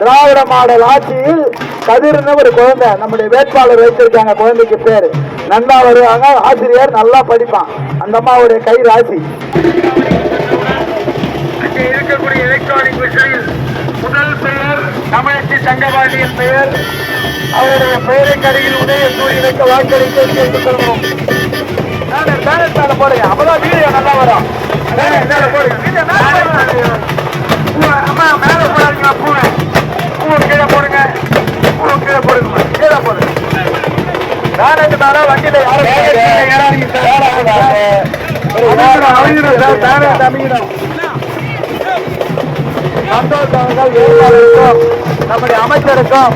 திராவிட model ஆட்சியில் கதிர்னு ஒரு குழந்தை நம்முடைய வேட்பாளர் வைத்திருக்காங்க குழந்தைக்கு பேர். நல்லா வருவாங்க ஆசிரியர் நல்லா படிப்பான். அந்த அம்மாவுடைய கை ராசி. இருக்கக்கூடிய எலக்ட்ரானிக் மிஷினில் முதல் பெயர் தமிழச்சி தங்கபாண்டியின் பெயர். அவருடைய பெயரை கடையில் உதய சூரியனுக்கு வாக்களிக்க கேட்டுக்கொள்வோம் பேனர் பேனர் மேல போடுங்க. அப்பதான் வீடியோ நல்லா வரும். மேலே போடுங்க. வீடியோ அம்மா மேலே போடாதீங்களா பூவை கீழே போடுங்க. கீழே போடுங்க. வண்டியில யாரும் கீழே சார். சந்தோஷ் அவர்கள் வேட்பாளருக்கும் நம்முடைய அமைச்சருக்கும்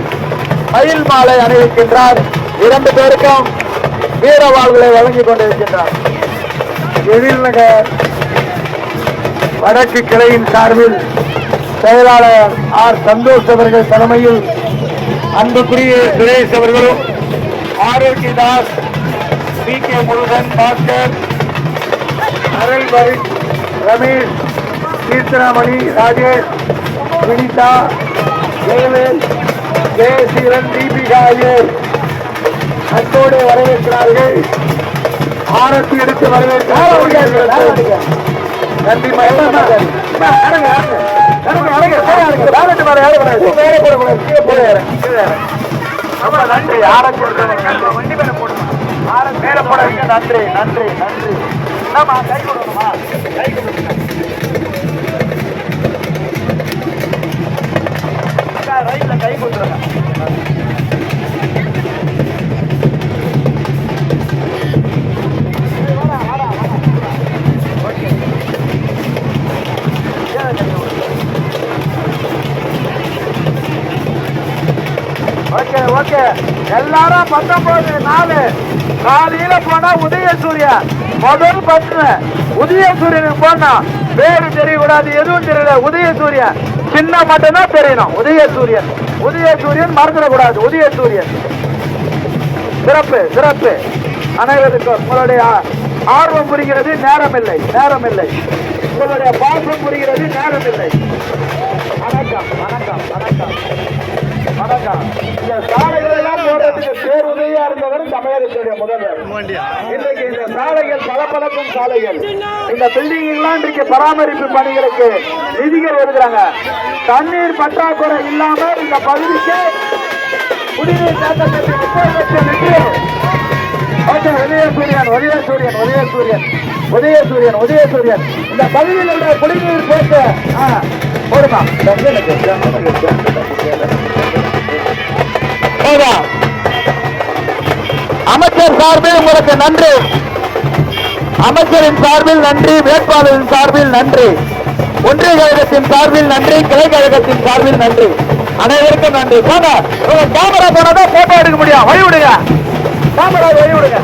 மயில் மாலை அணிவிக்கின்றார். இரண்டு பேருக்கும் வீரவாள்களை வழங்கிக் கொண்டிருக்கின்றார். எழில்நகர் வடக்கு கிளையின் சார்பில் செயலாளர் ஆர் சந்தோஷ் அவர்கள் தலைமையில் அன்புக்குரிய சுரேஷ் அவர்களும் ஆரோக்கியதாஸ் பி கே முருகன் பாஸ்கர் அருள்பரி ரமேஷ் கீர்த்தனாமணி ராஜேஷ் வினிதா ஜெயவேல் ஜெயசீரன் தீபிகா ஆகியோர் அன்போடு வரவேற்கிறார்கள். ஆரத்தி எடுத்து வரவேற்கிறார்கள் நன்றி மகிழ்ச்சி ரொம்ப நன்றி. ஆரத்தி எடுத்ததுக்கு நன்றி. வண்டி மேல போடுமா? ஆரத்தி மேல போடாதீங்க நன்றி நன்றி நன்றி. என்னம்மா கை கொடுக்கணுமா? கை கொடுக்கணும். ரைட்ல கை கொடுத்துருங்க. ஓகே எல்லாரும் பத்தொன்பது நாலு. காலையில போனா உதய சூரியன் முதல் பத்து உதய சூரியனுக்கு போனா பேரு தெரியக்கூடாது எதுவும் தெரியல. உதய சூரியன் சின்ன மட்டும்தான் தெரியணும். உதய சூரியன் உதய சூரியன் மறந்துடக்கூடாது. உதய சூரியன் சிறப்பு சிறப்பு. அனைவருக்கும் உங்களுடைய ஆர்வம் புரிகிறது நேரம் இல்லை நேரம் இல்லை உங்களுடைய பாசம் புரிகிறது நேரம் இல்லை வணக்கம் வணக்கம் வணக்கம். வணக்கம். இந்த போடுறதுக்கு பேருதவியா இருந்தவர் தமிழகத்துடைய முதல்வர். இன்றைக்கு இந்த சாலைகள் பளபளக்கும் சாலைகள். இந்த பில்டிங் எல்லாம் இன்றைக்கு பராமரிப்பு பணிகளுக்கு நிதிகள் ஒதுக்குறாங்க தண்ணீர் பற்றாக்குறை இல்லாம இந்த பகுதிக்கு குடிநீர் தேக்கத்திற்கு முப்பது லட்சம் லிட்டர் உதயசூரியன் உதயசூரியன் உதயசூரியன் உதயசூரியன் உதயசூரியன் இந்த பகுதியில் உள்ள குடிநீர் போட்டு போடுமா? சார்பில் உங்களுக்கு நன்றி. அமைச்சரின் சார்பில் நன்றி வேட்பாளரின் சார்பில் நன்றி. ஒன்றிய கழகத்தின் சார்பில் நன்றி கிளை கழகத்தின் சார்பில் நன்றி. அனைவருக்கும் நன்றி. போங்க. உங்க கேமரா போனாதான் போட்டோ எடுக்க முடியும். வழிவிடுங்க கேமரா வழிவிடுங்க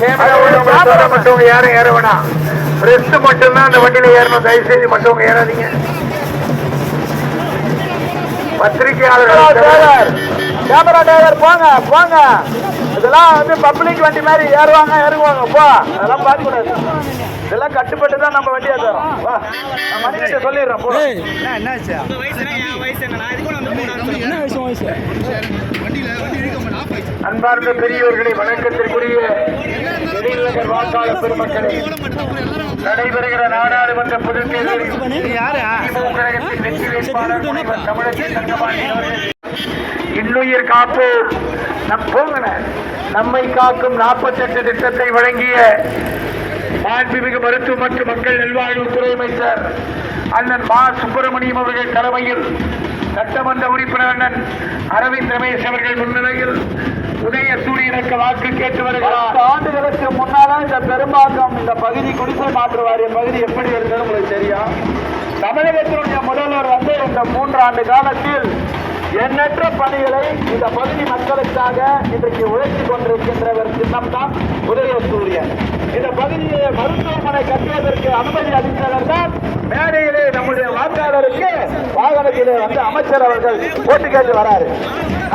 கேமரா மட்டும் யாரும் ஏற வேணாம் பிரஸ் மட்டும்தான் அந்த வண்டியில ஏறணும் தயவு செய்து மட்டும் ஏறாதீங்க பத்திரிகையாளர்கள் கேமரா டிரைவர் போங்க போங்க இதெல்லாம் வந்து பப்ளிக் வண்டி மாதிரி ஏறுவாங்க இறங்குவாங்க போ அதெல்லாம் பார்க்க கூடாது இதெல்லாம் கட்டுப்பட்டு தான் நம்ம வண்டியை தரோம் வா நான் மணிக்கிட்ட சொல்லிடுறேன் போ அன்பார்ந்த பெரியவர்களை வணக்கத்திற்குரிய எழில்நகர் வாக்காளர் பெருமக்களே. நடைபெறுகிற நாடாளுமன்ற பொதுத் தேர்தலில் திமுக கழகத்தின் வெற்றி வேட்பாளர் முனைவர் தமிழக தங்கபாணி அவர்கள். இன்னுயிர் காப்பு நம் போங்கன நம்மை காக்கும் நாற்பத்தெட்டு திட்டத்தை வழங்கிய மாண்புமிகு மருத்துவ மற்றும் மக்கள் நல்வாழ்வுத்துறை அமைச்சர் அண்ணன் மா சுப்பிரமணியம் அவர்கள் தலைமையில் சட்டமன்ற உறுப்பினர் அண்ணன் அரவிந்த் ரமேஷ் அவர்கள் முன்னிலையில் உதய சூரியனுக்கு வாக்கு கேட்டு வருகிறார். ஆண்டுகளுக்கு முன்னால இந்த பெரும்பாக்கம் இந்த பகுதி குடிசை மாற்று வாரிய பகுதி எப்படி இருந்தது உங்களுக்கு தெரியும்? தமிழகத்தினுடைய முதல்வர் வந்து இந்த மூன்று ஆண்டு காலத்தில் எண்ணற்ற பணிகளை இந்த பகுதி மக்களுக்காக இன்றைக்கு உழைத்துக் கொண்டிருக்கின்றவர் சின்னம்தான் உதயசூரியன். இந்த பகுதியை மருத்துவமனை கட்டுவதற்கு அனுமதி அளித்தவர் தான் மேடையிலே நம்முடைய வாக்காளருக்கு வாகனத்திலே வந்து அமைச்சர் அவர்கள் போட்டு கேட்டு வராரு.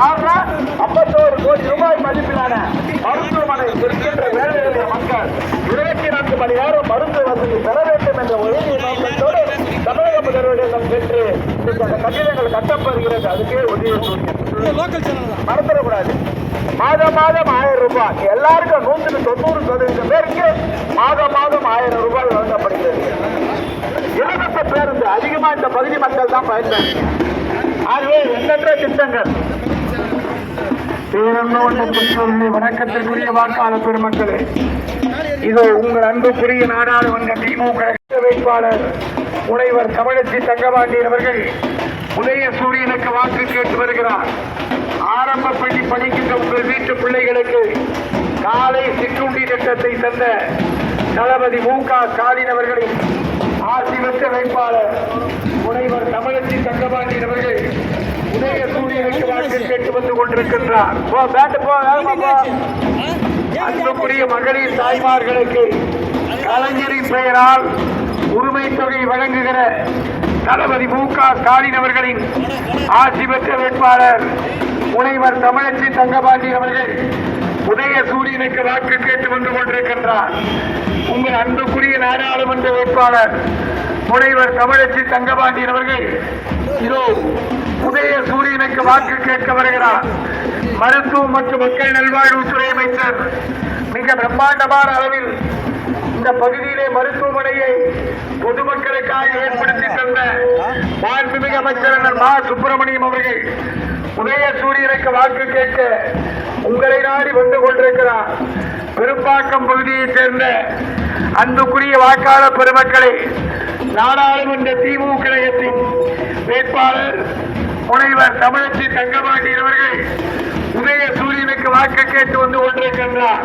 ஆனால் ஐம்பத்தோரு கோடி ரூபாய் மதிப்பிலான மருத்துவமனை இருக்கின்ற வேலையுடைய மக்கள் இருபத்தி நான்கு மணி நேரம் மருத்துவ வசதி பெற வேண்டும் என்ற ஒரே நோக்கத்தோடு தமிழக முதல்வரிடம் பெற்று கட்டிடங்கள் கட்டப்படுகிறது. அதுக்கே உதவி மறந்துடக்கூடாது. மாதம் மாதம் ஆயிரம் ரூபாய். எல்லாருக்கும் நூற்றுக்கு தொண்ணூறு சதவீதம் பேருக்கு மாதம் மாதம் ஆயிரம் ரூபாய் வழங்கப்படுகிறது. இலவச பேருந்து. அதிகமா இந்த பகுதி மக்கள் தான் பயன்படுத்தி ஆகவே எண்ணற்ற திட்டங்கள். வணக்கத்திற்குரிய வாக்காளர் பெருமக்களே இதோ உங்கள் அன்புக்குரிய நாடாளுமன்ற திமுக வேட்பாளர் முனைவர் தமிழச்சி தங்கபாண்டியன் அவர்கள் உதய சூரியனுக்கு வாக்கு கேட்டு வருகிறார். ஆரம்ப பள்ளி படிக்கின்ற உங்கள் வீட்டு பிள்ளைகளுக்கு காலை சிற்றுண்டி திட்டத்தை தந்த தளபதி மு க ஸ்டாலின் அவர்களின் ஆசி வேட்பாளர் முனைவர் தமிழச்சி தங்கபாண்டியன் அவர்கள் உதய சூரியனுக்கு வாக்கு கேட்டு வந்து கொண்டிருக்கின்றார். போ. அன்புக்குரிய மகளிர் தாய்மார்களுக்கு கலைஞரின் பெயரால் உரிமை தொகை வழங்குகிற தளபதி மு க ஸ்டாலின் அவர்களின் ஆட்சி பெற்ற வேட்பாளர் முனைவர் தமிழச்சி தங்கபாண்டி அவர்கள் உதய சூரியனுக்கு வாக்கு கேட்டு வந்து கொண்டிருக்கின்றார். உங்கள் அன்புக்குரிய நாடாளுமன்ற வேட்பாளர் முனைவர் தமிழச்சி தங்கபாண்டியன் அவர்கள் இதோ உதய சூரியனுக்கு வாக்கு கேட்க வருகிறார். மருத்துவம் மற்றும் மக்கள் நல்வாழ்வுத்துறை அமைச்சர் மிக பிரம்மாண்டமான அளவில் இந்த பகுதியிலே மருத்துவமனையை பொதுமக்களுக்காக ஏற்படுத்தி தந்த மாண்புமிகு அமைச்சர் மா. சுப்பிரமணியம் அவர்கள் உதய சூரியனுக்கு வாக்கு கேட்க உங்களை நாடி வந்து கொண்டிருக்கிறார். பெரும்பாக்கம் பகுதியைச் சேர்ந்த அன்புக்குரிய வாக்காளர் பெருமக்களை நாடாளுமன்ற திமுக கழகத்தின் வேட்பாளர் முனைவர் தமிழச்சி தங்கபாண்டி அவர்கள் உதய சூரியனுக்கு வாக்கு கேட்டு வந்து கொண்டிருக்கின்றார்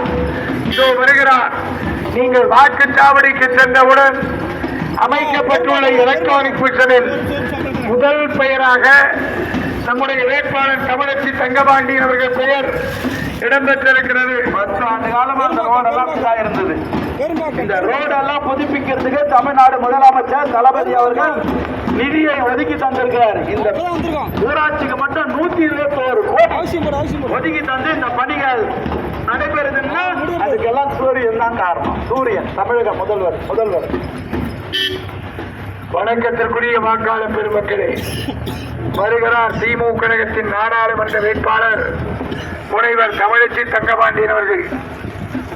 இதோ வருகிறார். நீங்கள் வாக்குச்சாவடிக்கு சென்றவுடன் அமைக்கப்பட்டுள்ள எலக்ட்ரானிக் மிஷனில் முதல் பெயராக நம்முடைய வேட்பாளர் தமிழச்சி தங்கபாண்டி அவர்கள் பெயர் இடம்பெற்றிருக்கிறது. பத்து ஆண்டு காலமா அந்த ரோடெல்லாம் இருந்தது இந்த ரோடெல்லாம் புதுப்பிக்கிறதுக்கு தமிழ்நாடு முதலமைச்சர் தளபதி அவர்கள் நிதியை ஒதுக்கி தந்திருக்கிறார். இந்த ஊராட்சிக்கு மட்டும் நூத்தி இருபத்தி ஒரு கோடி ஒதுக்கி தந்து இந்த பணிகள் நடைபெறுதுன்னா அதுக்கெல்லாம் சூரியன் தான் காரணம். சூரியன் தமிழக முதல்வர் முதல்வர். வணக்கத்திற்குரிய வாக்காளர் பெருமக்களே வருகிறார் திமுக கழகத்தின் நாடாளுமன்ற வேட்பாளர் முனைவர் தமிழச்சி தங்கபாண்டியன் அவர்கள்.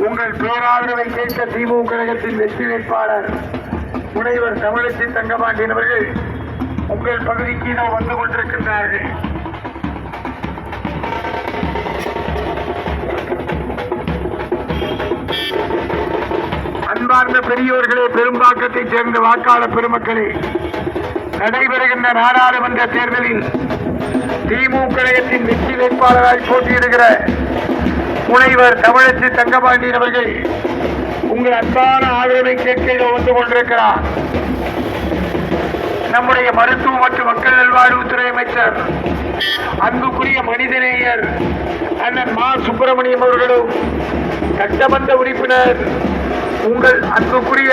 உங்கள் பேராதரவை கேட்க திமுக கழகத்தின் வெற்றி வேட்பாளர் முனைவர் தமிழச்சி தங்கபாண்டியன் அவர்கள் உங்கள் பகுதிக்கு நாம் வந்து கொண்டிருக்கின்றார்கள். அன்பார்ந்த பெரியோர்களே பெரும்பாக்கத்தைச் சேர்ந்த வாக்காளர் பெருமக்களே நடைபெறுகின்ற நாடாளுமன்ற தேர்தலில் திமுக கழகத்தின் வெற்றி வேட்பாளராய் போட்டியிடுகிற முனைவர் தமிழச்சி தங்கபாண்டியன் அவர்கள் உங்கள் அன்பான ஆதரவை கேட்க வந்து கொண்டிருக்கிறார். நம்முடைய மருத்துவ மற்றும் மக்கள் நல்வாழ்வுத்துறை அமைச்சர் அன்புக்குரிய மனிதநேயர் அண்ணன் மா. சுப்பிரமணியம் அவர்களும் சட்டமன்ற உறுப்பினர் உங்கள் அன்புக்குரிய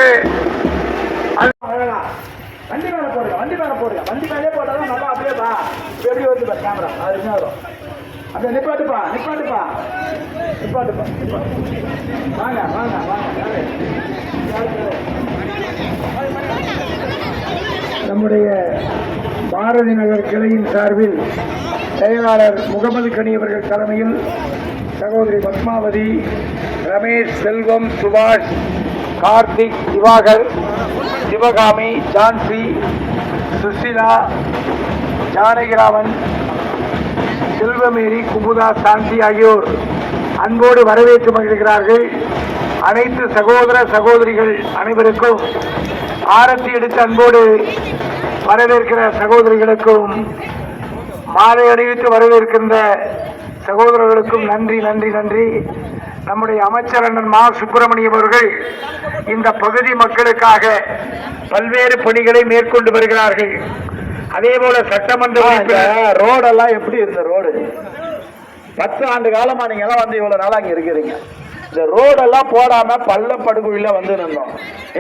வண்டி மேல போடுங்க வண்டி மேல போடுங்க. வண்டி மேலே போட்டாலும் நல்லா அப்படியே பா எப்படி வந்து கேமரா அது என்ன வரும். அந்த நிப்பாட்டுப்பா நிப்பாட்டுப்பா. நிப்பாட்டுப்பா வாங்க வாங்க வாங்க நம்முடைய பாரதி நகர் கிளையின் சார்பில் செயலாளர் முகமது கனி அவர்கள் தலைமையில் சகோதரி பத்மாவதி ரமேஷ் செல்வம் சுபாஷ் கார்த்திக் திவாகர் சிவகாமி ஜான்சி சுசிலா ஜானகிராமன் செல்வமேரி குமுதா சாந்தி ஆகியோர் அன்போடு வரவேற்று மகிழ்கிறார்கள். அனைத்து சகோதர சகோதரிகள் அனைவருக்கும் ஆரத்தி எடுத்து அன்போடு வரவேற்கிற சகோதரிகளுக்கும் மாலை அணிவித்து வரவேற்கின்ற சகோதரர்களுக்கும் நன்றி நன்றி நன்றி. நம்முடைய அமைச்சர் அண்ணன் மா. சுப்பிரமணியம் அவர்கள் இந்த பகுதி மக்களுக்காக பல்வேறு பணிகளை மேற்கொண்டு வருகிறார்கள். அதே போல சட்டமன்ற ரோடெல்லாம் எப்படி இருந்த ரோடு? பத்து ஆண்டு காலமா நீங்க எல்லாம் வந்து இவ்வளவு நாளா இங்க இருக்கிறீங்க. இந்த ரோடெல்லாம் போடாம பள்ளம் படுகுழியில வந்து இருந்தோம்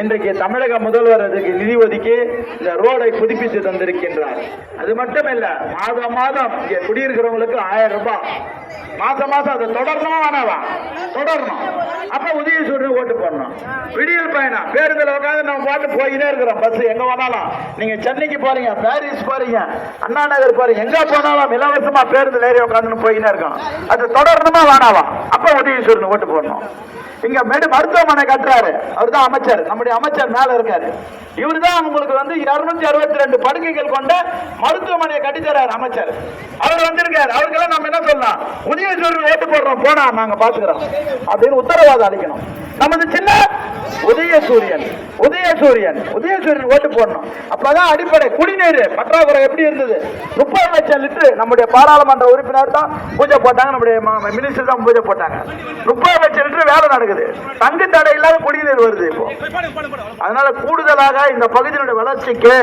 இன்றைக்கு தமிழக முதல்வர் அதுக்கு நிதி ஒதுக்கி இந்த ரோடை புதுப்பித்து தந்திருக்கின்றார். அது மட்டும் இல்ல மாதம் மாதம் இங்க குடியிருக்கிறவங்களுக்கு ஆயிரம் ரூபாய். மாசம் மாசம் அதை தொடரணுமா வேணாவா? தொடரணும். அப்ப உதயசூரியன் ஓட்டு போடணும். விடியல் பயணம். பேருந்தில் உட்காந்து நம்ம பாட்டு போயினே இருக்கிறோம். பஸ் எங்க வேணாலும் நீங்க சென்னைக்கு போறீங்க பாரிஸ் போறீங்க அண்ணா நகர் போறீங்க எங்க போனாலும் இலவசமா பேருந்தில் ஏறி உட்காந்து போயினே இருக்கோம். அது தொடரணுமா வேணாவா? அப்ப உதயசூரன் ஓட்டு போடணும். இங்க மெடு மருத்துவமனை கட்டுறாரு. அவர் தான் அமைச்சர். நம்முடைய அமைச்சர் மேல இருக்காரு. இவர் தான் உங்களுக்கு வந்து இருநூத்தி அறுபத்தி ரெண்டு படுக்கைகள் கொண்ட மருத்துவமனையை கட்டித்தராரு அமைச்சர். அவர் வந்திருக்காரு. அவருக்கெல்லாம் நம்ம என்ன சொல்லலாம்? உதயசூரன் ஓட்டு போடுறோம். போனா நாங்க பாத்துக்கிறோம். அப்படின்னு உத்தரவாதம் அளிக்கணும். நமது சின்ன உதய சூரியன் உதயசூரியன் உதயசூரியன் ஓட்டு போடணும். அப்பதான் அடிப்படை குடிநீர் பற்றாக்குறை எப்படி இருந்தது? முப்பது லட்சம் லிட்டர் நம்முடைய பாராளுமன்ற உறுப்பினர் தான் பூஜை போட்டாங்க நம்முடைய மினிஸ்டர் தான் பூஜை போட்டாங்க. முப்பது லட்சம் லிட்டர் வேலை நடக்குது. தங்கு தடை இல்லாத குடிநீர் வருது இப்போ. அதனால கூடுதலாக இந்த பகுதியினுடைய வளர்ச்சிக்கு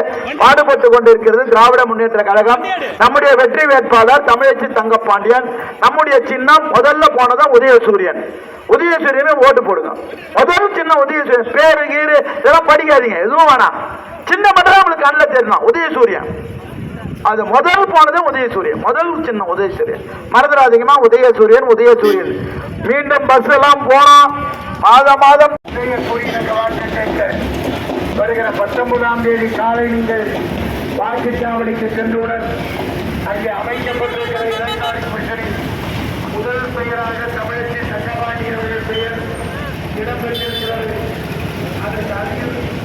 பாடுபட்டு கொண்டிருக்கிறது திராவிட முன்னேற்ற கழகம். நம்முடைய வெற்றி வேட்பாளர் தமிழச்சி தங்கப்பாண்டியன். நம்முடைய சின்னம் முதல்ல போனதான் உதயசூரியன். உதயசூரியனை ஓட்டு போடுங்க. முதல் சின்ன உதயசூரியன் பேரு கீரு இதெல்லாம் படிக்காதீங்க. எதுவும் வேணாம். சின்ன மட்டும் உங்களுக்கு கண்ணில் தெரியணும் உதயசூரியன். அது முதல் போனது உதயசூரியன். முதல் சின்ன உதயசூரியன். மறந்துடாதீங்கம்மா உதயசூரியன் உதயசூரியன். மீண்டும் பஸ் எல்லாம் போனோம் மாதம் மாதம் கேட்க வருகிற பத்தொன்பதாம் தேதி காலை நீங்கள் வாக்குச்சாவடிக்கு சென்றவுடன் அங்கே அமைக்கப்பட்டிருக்கிற இரண்டாவது முதல் பெயராக தமிழச்சி அவர்கள் பெயர் இடம்பெற்றிருக்கிறது. அதற்கு அருகில்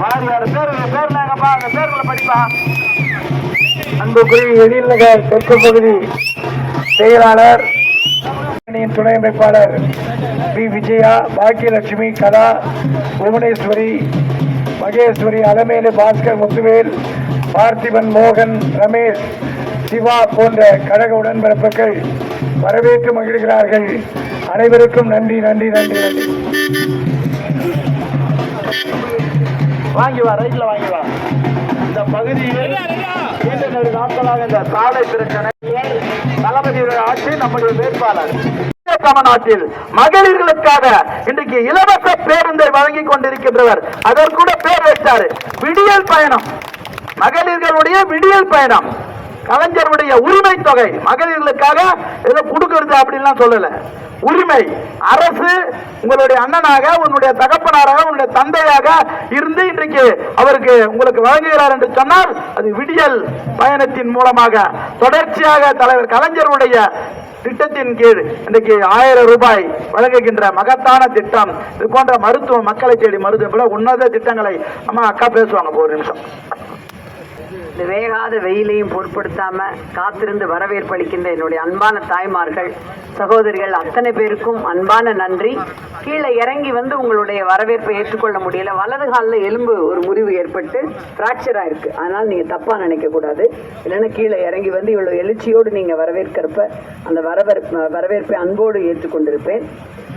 வாரியோட பேர் அந்த பேர்களை படிப்பா. அன்புக்குரிய எழில் நகர் தெற்கு பகுதி செயலாளர் துணை அமைப்பாளர் பி. விஜயா பாக்கியலட்சுமி கலா புவனேஸ்வரி மகேஸ்வரி அலமேலு பாஸ்கர் முத்துவேல் பார்த்திபன் மோகன் ரமேஷ் சிவா போன்ற கழக உடன்பிறப்புகள் வரவேற்று மகிழ்கிறார்கள். அனைவருக்கும் நன்றி நன்றி நன்றி நன்றி. வாங்கி வா ரைட்ல வாங்கி வா. இந்த பகுதியில் நெடு நாட்களாக இந்த சாலை பிரச்சனை தளபதியுடைய ஆட்சி நம்முடைய வேட்பாளர். தமிழ்நாட்டில் மகளிர்களுக்காக இன்றைக்கு இலவச பேருந்தை வழங்கி கொண்டிருக்கின்றவர். அதற்கூட பேர் வைத்தாரு விடியல் பயணம். மகளிர்களுடைய விடியல் பயணம். கலைஞருடைய உரிமை தொகை மகளிர்களுக்காக ஏதோ கொடுக்கறது அப்படின்லாம் சொல்லல. உரிமை. அரசு உங்களுடைய அண்ணனாக உன்னுடைய தகப்பனாராக உன்னுடைய தந்தையாக இருந்து இன்றைக்கு அவருக்கு உங்களுக்கு வழங்குகிறார் என்று சொன்னால் அது விடியல் பயணத்தின் மூலமாக தொடர்ச்சியாக தலைவர் கலைஞருடைய திட்டத்தின் கீழ் இன்றைக்கு ஆயிரம் ரூபாய் வழங்குகின்ற மகத்தான திட்டம். இது போன்ற மருத்துவம் மக்களை தேடி மருத்துவம் உன்னத திட்டங்களை அம்மா அக்கா பேசுவாங்க. ஒரு நிமிஷம். இந்த வேகாத வெயிலையும் பொருட்படுத்தாம காத்திருந்து வரவேற்பு அளிக்கின்ற என்னுடைய அன்பான தாய்மார்கள் சகோதரிகள் அத்தனை பேருக்கும் அன்பான நன்றி. கீழே இறங்கி வந்து உங்களுடைய வரவேற்பை ஏற்றுக்கொள்ள முடியல. வலது காலில் எலும்பு ஒரு முறிவு ஏற்பட்டு ஃப்ராக்சர் ஆயிருக்கு. அதனால் நீங்கள் தப்பாக நினைக்கக்கூடாது இல்லைன்னா கீழே இறங்கி வந்து இவ்வளோ எழுச்சியோடு நீங்கள் வரவேற்கிறப்ப அந்த வரவேற்பு வரவேற்பை அன்போடு ஏற்றுக்கொண்டிருப்பேன்.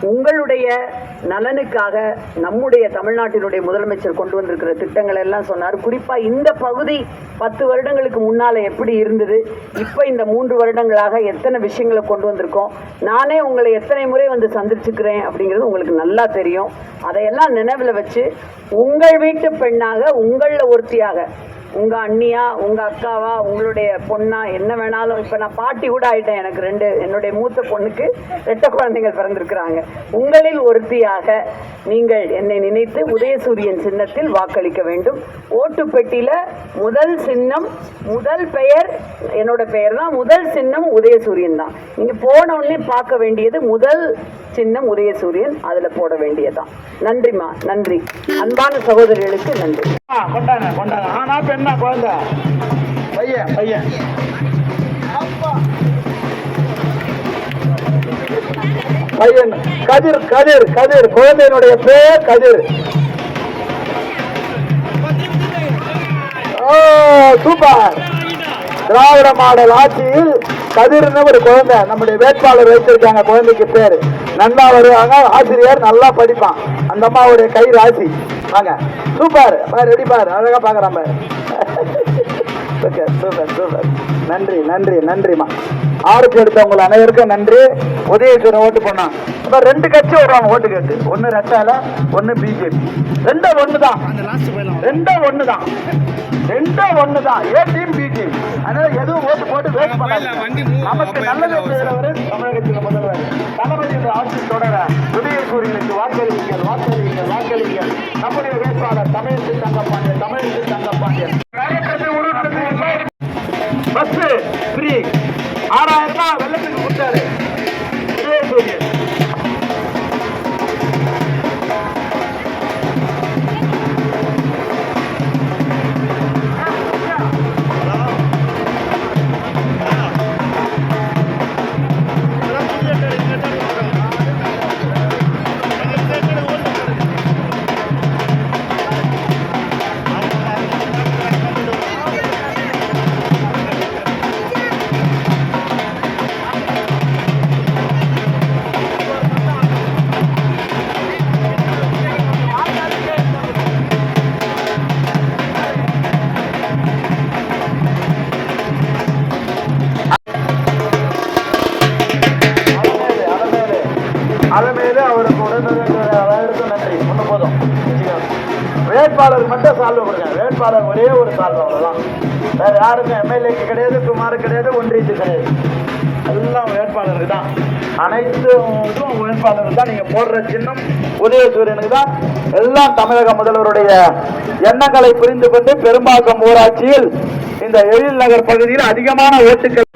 உங்களுடைய நலனுக்காக நம்முடைய தமிழ்நாட்டினுடைய முதலமைச்சர் கொண்டு வந்திருக்கிற திட்டங்கள் எல்லாம் சொன்னார். குறிப்பா இந்த பகுதி பத்து வருடங்களுக்கு முன்னால எப்படி இருந்தது? இப்ப இந்த மூன்று வருடங்களாக எத்தனை விஷயங்களை கொண்டு வந்திருக்கோம்? நானே உங்களை எத்தனை முறை வந்து சந்திச்சுக்கிறேன் அப்படிங்கிறது உங்களுக்கு நல்லா தெரியும். அதையெல்லாம் நினைவுல வச்சு உங்கள் வீட்டு பெண்ணாக உங்களில் ஒருத்தியாக உங்க அண்ணியா உங்க அக்காவா உங்களுடைய பொண்ணா என்ன வேணாலும் இப்ப நான் பாட்டி கூட ஆயிட்டேன் எனக்கு ரெண்டு என்னுடைய மூத்த பொண்ணுக்கு ரெட்ட குழந்தைகள் பிறந்திருக்கிறாங்க. உங்களில் ஒருத்தியாக நீங்கள் என்னை நினைத்து உதயசூரியன் சின்னத்தில் வாக்களிக்க வேண்டும். ஓட்டு பெட்டியில முதல் சின்னம் முதல் பெயர் என்னோட பெயர் தான் முதல் சின்னம் உதயசூரியன் தான். நீங்கள் போன உடனே பார்க்க வேண்டியது முதல் சின்னம் உதயசூரியன் அதுல போட வேண்டியதுதான். நன்றிம்மா நன்றி. அன்பான சகோதரிகளுக்கு நன்றி. கொண்டாங்க கொண்டாங்க ஆனா பெண்ணா குழந்தை. பையன். பையன். பையன். கதிர் கதிர் கதிர். குழந்தையினுடைய பேர் கதிர். ஓ சூப்பர். திராவிட மாடல் ஆட்சியில் கதிர்னு ஒரு குழந்தை. நம்முடைய வேட்பாளர் வைத்திருக்காங்க குழந்தைக்கு பேர். நன்னா வருவாங்க ஆசிரியர் நல்லா படிப்பான். அந்த அம்மாவுடைய கை ராசி. வாங்க. சூப்பர். பாரு ரெடி பாரு. அழகா பாக்குறான் பாரு. Okay super super. நன்றி நன்றி நன்றிம்மா. ஆறுக்கு எடுத்தவங்க அனைவருக்கும் நன்றி. உதயசூரன் ஓட்டு பண்ணான் இப்போ ரெண்டு கட்சி வருவாங்க ஓட்டு கேட்டு. ஒன்று ரெட்டால ஒன்று பிஜேபி. ரெண்டும் ஒன்று தான் ரெண்டும் ஒன்று தான் ரெண்டும் ஒன்று தான் ஏ டீம் பி டீம். அதனால எதுவும் ஓட்டு போட்டு வேஸ்ட் பண்ணாங்க நமக்கு நல்லது செய்கிறவர் தமிழகத்தில் முதல்வர். தளபதியுடைய ஆட்சி தொடர உதயசூரியனுக்கு வாக்களிங்கள் வாக்களிங்கள் வாக்களிங்கள் நம்முடைய வேட்பாளர் தமிழகத்தில் தங்கப்பாண்டியன் தமிழகத்தில் தங்கப்பாண்டியன். அவ்வளோதான் வேற யாருக்கும் எம்எல்ஏக்கு கிடையாது குமார் கிடையாது ஒன்றியத்து கிடையாது. எல்லாம் வேட்பாளருக்கு தான். அனைத்து இதுவும் வேட்பாளருக்கு தான். நீங்க போடுற சின்னம் உதயசூரியனுக்கு தான். எல்லாம் தமிழக முதல்வருடைய எண்ணங்களை புரிந்து கொண்டு பெரும்பாக்கம் ஊராட்சியில் இந்த எழில் நகர் பகுதியில் அதிகமான ஓட்டுகள்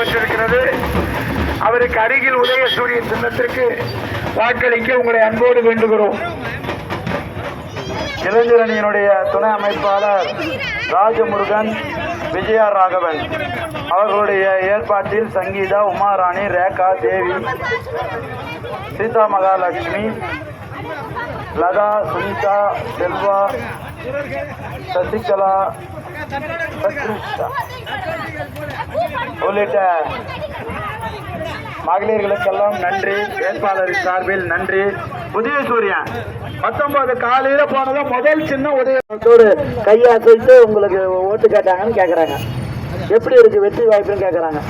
இடம்பெற்றிருக்கிறது அவருக்கு அருகில் உதய சூரிய சின்னத்திற்கு வாக்களிக்க உங்களை அன்போடு வேண்டுகிறோம். இளைஞரணியினுடைய துணை அமைப்பாளர் ராஜமுருகன் விஜயா ராகவன். அவர்களுடைய ஏற்பாட்டில் சங்கீதா உமாராணி ரேகா தேவி சீதா மகாலட்சுமி லதா சுனிதா செல்வா சசிகலா உள்ளிட்ட மகளிர்களுக்கெல்லாம் நன்றி. வேட்பாளரின் சார்பில் நன்றி. புதிய சூரியன் பத்தொன்பது காலையில போனதும் முதல் சின்ன உதயத்தோடு கையாசிட்டு உங்களுக்கு ஓட்டு கேட்டாங்கன்னு கேக்குறாங்க. எப்படி இருக்கு? வெற்றி வாய்ப்புன்னு கேக்குறாங்க.